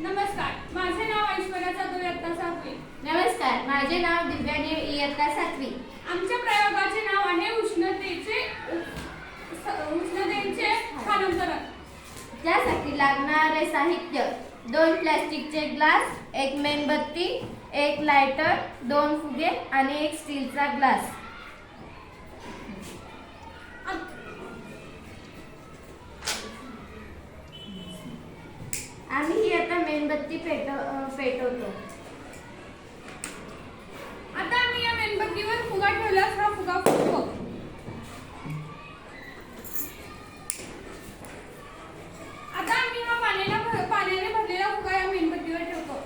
नमस्कार माझे नाव ऐश्वर्या जाधव इयत्ता सातवी. नमस्कार माझे नाव दिव्याने इयत्ता सातवी. आमच्या प्रयोगाचे नाव आहे उष्णतेचे स- उष्णतेचे स्थानांतरण. त्यासाठी लागणारे साहित्य दोन प्लॅस्टिकचे ग्लास एक मेणबत्ती एक लायटर दोन फुगे आणि एक स्टीलचा ग्लास. आत- आम्ही ही आता मेणबत्ती पेट पेटवतो आता आम्ही या मेणबत्तीवर फुगा ठेवल्यास हा फुगा फुटतो आता आम्ही हा पाण्याला पाण्याने भरलेला फुगा या मेणबत्तीवर ठेवतो.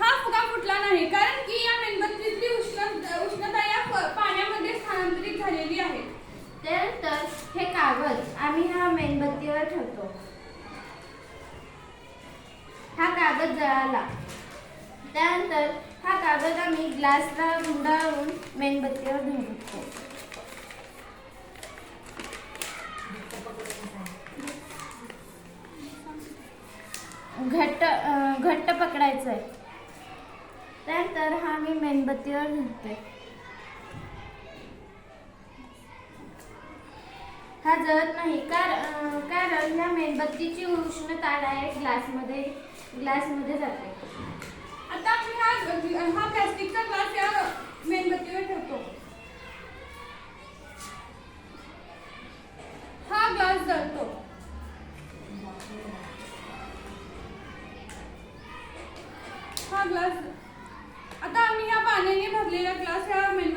हा फुगा फुटला नाही कारण की या मेणबत्तीतली उष्ण उष्णता या फ- पाण्यामध्ये स्थानांतरित झालेली आहे त्यानंतर हे कागद आम्ही हा मेणबत्तीवर ठेवतो. हा कागद जळाला. त्यानंतर हा कागद आम्ही ग्लासला गुंडाळून मेणबत्तीवर धरतो घट्ट घट्ट पकडायचं आहे त्यानंतर हा मी मेणबत्तीवर धरते हा जळत नाही. कारण कारण ह्या मेणबत्तीची उष्णता डायरेक्ट ग्लासमध्ये ग्लासमध्ये जाते. आता आम्ही हा हा प्लास्टिकचा ग्लास या मेणबत्तीवर ठेवतो. हा ग्लास जळतो. हा ग्लास आता आम्ही ह्या पाण्याने भरलेला ग्लास ह्या मेण